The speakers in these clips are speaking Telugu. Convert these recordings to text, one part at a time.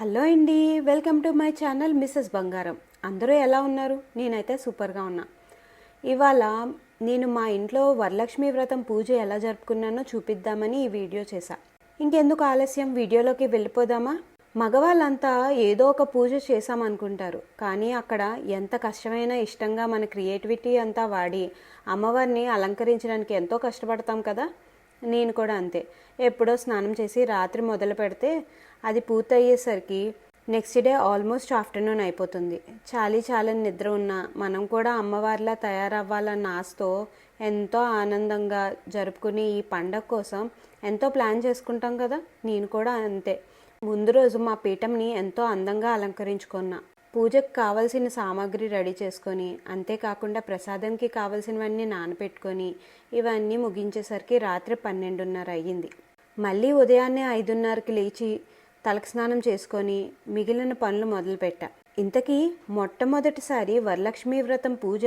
హలో అండి welcome to my channel Mrs Bangaram. అందరూ ఎలా ఉన్నారు? నేనైతే సూపర్గా ఉన్నా. ఇవాళ నేను మా ఇంట్లో వరలక్ష్మి వ్రతం పూజ ఎలా జరుపుకున్నానో చూపిద్దామని ఈ వీడియో చేశా. ఇంకెందుకు ఆలస్యం? వీడియోలోకి వెళ్ళిపోదామా? మగవాళ్ళంతా ఏదో ఒక పూజ చేశామనుకుంటారు. కానీ అక్కడ ఎంత కష్టమైన ఇష్టంగా మన క్రియేటివిటీ అంతా వాడి అమ్మవారిని అలంకరించడానికి ఎంతో కష్టపడతాం కదా? నేను కూడా అంతే. ఎప్పుడో స్నానం చేసి రాత్రి మొదలు పెడితే అది పూర్తయ్యేసరికి నెక్స్ట్ డే ఆల్మోస్ట్ ఆఫ్టర్నూన్ అయిపోతుంది. చాలీ చాలని నిద్ర ఉన్న మనం కూడా అమ్మవారిలా తయారవ్వాలన్న ఆశతో ఎంతో ఆనందంగా జరుపుకునే ఈ పండగ కోసం ఎంతో ప్లాన్ చేసుకుంటాం కదా? నేను కూడా అంతే. ముందు రోజు మా పీఠంని ఎంతో అందంగా అలంకరించుకున్నా. పూజకు కావలసిన సామాగ్రి రెడీ చేసుకొని అంతేకాకుండా ప్రసాదంకి కావలసినవన్నీ నానపెట్టుకొని ఇవన్నీ ముగించేసరికి రాత్రి పన్నెండున్నర అయ్యింది. మళ్ళీ ఉదయాన్నే ఐదున్నరకి లేచి తలకు స్నానం చేసుకొని మిగిలిన పనులు మొదలుపెట్టా. ఇంతకీ మొట్టమొదటిసారి వరలక్ష్మి వ్రతం పూజ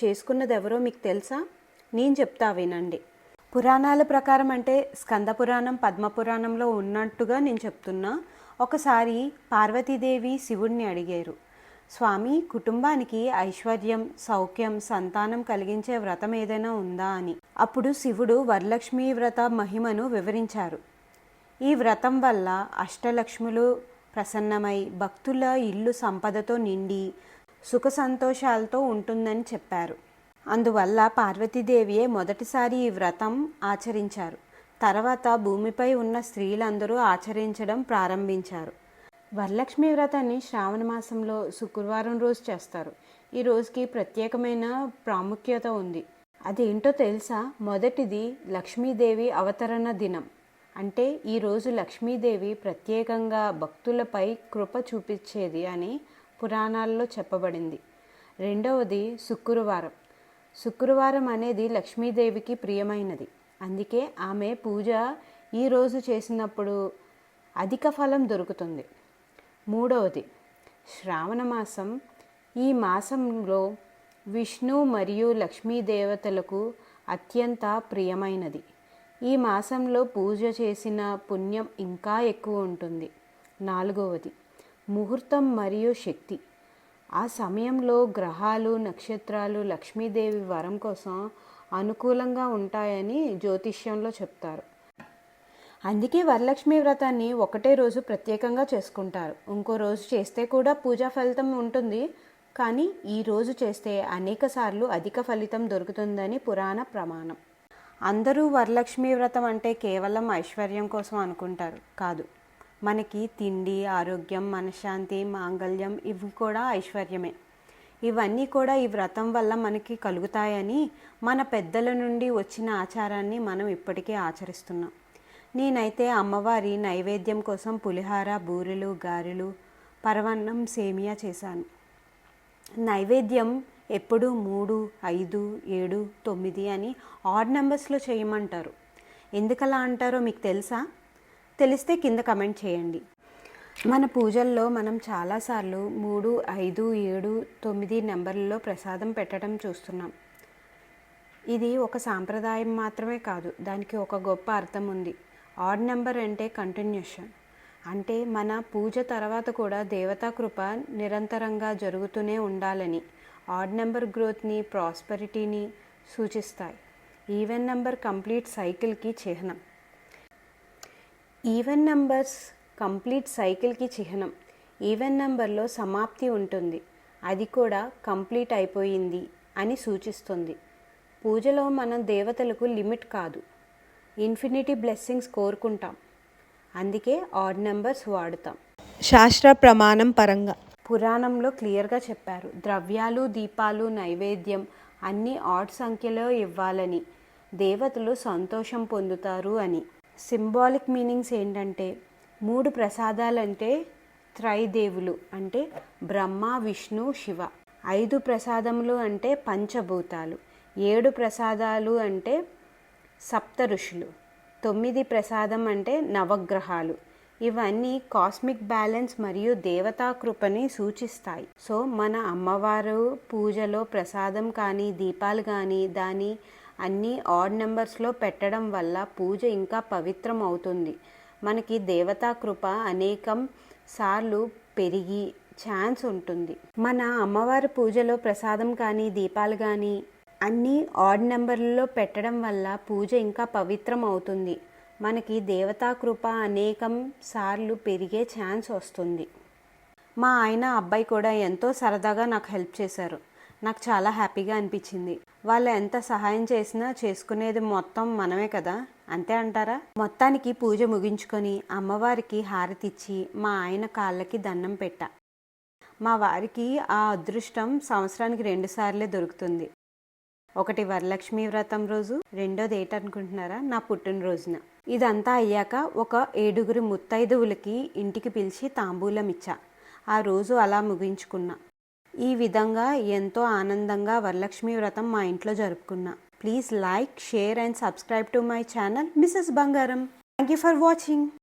చేసుకున్నదెవరో మీకు తెలుసా? నేను చెప్తా వినండి. పురాణాల ప్రకారం అంటే స్కంద పురాణం పద్మ పురాణంలో ఉన్నట్టుగా నేను చెప్తున్నా. ఒకసారి పార్వతీదేవి శివుణ్ణి అడిగారు. స్వామి కుటుంబానికి ఐశ్వర్యం సౌఖ్యం సంతానం కలిగించే వ్రతం ఏదైనా ఉందా అని. అప్పుడు శివుడు వరలక్ష్మి వ్రత మహిమను వివరించారు. ఈ వ్రతం వల్ల అష్టలక్ష్ములు ప్రసన్నమై భక్తుల ఇల్లు సంపదతో నిండి సుఖ సంతోషాలతో ఉంటుందని చెప్పారు. అందువల్ల పార్వతీదేవియే మొదటిసారి ఈ వ్రతం ఆచరించారు. తర్వాత భూమిపై ఉన్న స్త్రీలందరూ ఆచరించడం ప్రారంభించారు. వరలక్ష్మి వ్రతాన్ని శ్రావణ మాసంలో శుక్రవారం రోజు చేస్తారు. ఈ రోజుకి ప్రత్యేకమైన ప్రాముఖ్యత ఉంది. అదేంటో తెలుసా? మొదటిది లక్ష్మీదేవి అవతరణ దినం. అంటే ఈరోజు లక్ష్మీదేవి ప్రత్యేకంగా భక్తులపై కృప చూపించేది అని పురాణాల్లో చెప్పబడింది. రెండవది శుక్రవారం. శుక్రవారం అనేది లక్ష్మీదేవికి ప్రియమైనది. అందుకే ఆమె పూజ ఈరోజు చేసినప్పుడు అధిక ఫలం దొరుకుతుంది. మూడవది శ్రావణ మాసం. ఈ మాసంలో విష్ణు మరియు లక్ష్మీ దేవతలకు అత్యంత ప్రియమైనది. ఈ మాసంలో పూజ చేసిన పుణ్యం ఇంకా ఎక్కువ ఉంటుంది. నాలుగవది ముహూర్తం మరియు శక్తి. ఆ సమయంలో గ్రహాలు నక్షత్రాలు లక్ష్మీదేవి వరం కోసం అనుకూలంగా ఉంటాయని జ్యోతిష్యంలో చెప్తారు. అందుకే వరలక్ష్మి వ్రతాన్ని ఒకటే రోజు ప్రత్యేకంగా చేసుకుంటారు. ఇంకో రోజు చేస్తే కూడా పూజా ఫలితం ఉంటుంది. కానీ ఈ రోజు చేస్తే అనేక సార్లు అధిక ఫలితం దొరుకుతుందని పురాణ ప్రమాణం. అందరూ వరలక్ష్మి వ్రతం అంటే కేవలం ఐశ్వర్యం కోసం అనుకుంటారు. కాదు మనకి తిండి ఆరోగ్యం మనశ్శాంతి మాంగళ్యం ఇవి కూడా ఐశ్వర్యమే. ఇవన్నీ కూడా ఈ వ్రతం వల్ల మనకి కలుగుతాయని మన పెద్దల నుండి వచ్చిన ఆచారాన్ని మనం ఇప్పటికే ఆచరిస్తున్నాం. నేనైతే అమ్మవారి నైవేద్యం కోసం పులిహార బూరెలు గారెలు పరవన్నం సేమియా చేశాను. నైవేద్యం ఎప్పుడు మూడు ఐదు ఏడు తొమ్మిది అని ఆడ్ నెంబర్స్లో చేయమంటారు. ఎందుకలా అంటారో మీకు తెలుసా? తెలిస్తే కింద కమెంట్ చేయండి. మన పూజల్లో మనం చాలాసార్లు మూడు ఐదు ఏడు తొమ్మిది నెంబర్లలో ప్రసాదం పెట్టడం చూస్తున్నాం. ఇది ఒక సాంప్రదాయం మాత్రమే కాదు దానికి ఒక గొప్ప అర్థం ఉంది. ఆడ్ నెంబర్ అంటే కంటిన్యూషన్. అంటే మన పూజ తర్వాత కూడా దేవతా కృప నిరంతరంగా జరుగుతూనే ఉండాలని ఆడ్ నెంబర్ గ్రోత్ని ప్రాస్పరిటీని సూచిస్తాయి. ఈవెన్ నెంబర్ కంప్లీట్ సైకిల్కి చిహ్నం. ఈవెన్ నెంబర్స్ కంప్లీట్ సైకిల్కి చిహ్నం. ఈవెన్ నెంబర్లో సమాప్తి ఉంటుంది. అది కూడా కంప్లీట్ అయిపోయింది అని సూచిస్తుంది. పూజలో మనం దేవతలకు లిమిట్ కాదు. ఇన్ఫినిటీ బ్లెస్సింగ్స్ కోరుకుంటాం. అందుకే ఆడ్ నెంబర్స్ వాడుతాం. శాస్త్ర ప్రమాణం పరంగా. పురాణంలో క్లియర్గా చెప్పారు. ద్రవ్యాలు దీపాలు నైవేద్యం అన్ని ఆడ్ సంఖ్యలో ఇవ్వాలని. దేవతలు సంతోషం పొందుతారు అని. సింబాలిక్ మీనింగ్స్ ఏంటంటే మూడు ప్రసాదాలంటే త్రైదేవులు అంటే బ్రహ్మ విష్ణు శివ. ఐదు ప్రసాదములు అంటే పంచభూతాలు. ఏడు ప్రసాదాలు అంటే సప్త ఋషులు. తొమ్మిది ప్రసాదం అంటే నవగ్రహాలు. ఇవన్నీ కాస్మిక్ బ్యాలెన్స్ మరియు దేవతా కృపని సూచిస్తాయి. సో మన అమ్మవారు పూజలో ప్రసాదం కానీ దీపాలు కానీ దాని అన్నీ ఆడ్ నెంబర్స్లో పెట్టడం వల్ల పూజ ఇంకా పవిత్రం అవుతుంది. మనకి దేవతా కృప అనేకం సార్లు పెరిగి ఛాన్స్ ఉంటుంది. మన అమ్మవారి పూజలో ప్రసాదం కానీ దీపాలు కానీ అన్నీ ఆడ్ నెంబర్లలో పెట్టడం వల్ల పూజ ఇంకా పవిత్రం అవుతుంది మనకి దేవతా కృప అనేకం సార్లు పెరిగే ఛాన్స్ వస్తుంది. మా ఆయన అబ్బాయి కూడా ఎంతో సరదాగా నాకు హెల్ప్ చేశారు. నాకు చాలా హ్యాపీగా అనిపించింది. వాళ్ళు ఎంత సహాయం చేసినా చేసుకునేది మొత్తం మనమే కదా? అంతే అంటారా? మొత్తానికి పూజ ముగించుకొని అమ్మవారికి హారతిచ్చి మా ఆయన కాళ్ళకి దండం పెట్టా. మా వారికి ఆ అదృష్టం సంవత్సరానికి రెండుసార్లే దొరుకుతుంది. ఒకటి వరలక్ష్మి వ్రతం రోజు రెండోది ఏంటనుకుంటున్నారా? నా పుట్టినరోజున. ఇదంతా అయ్యాక ఒక ఏడుగురు ముత్తైదువులకి ఇంటికి పిలిచి తాంబూలం ఇచ్చా ఆ రోజు అలా ముగించుకున్నా. ఈ విధంగా ఎంతో ఆనందంగా వరలక్ష్మి వ్రతం మా ఇంట్లో జరుపుకున్నా. Please like share and subscribe to my channel Mrs Bangaram. Thank you for watching.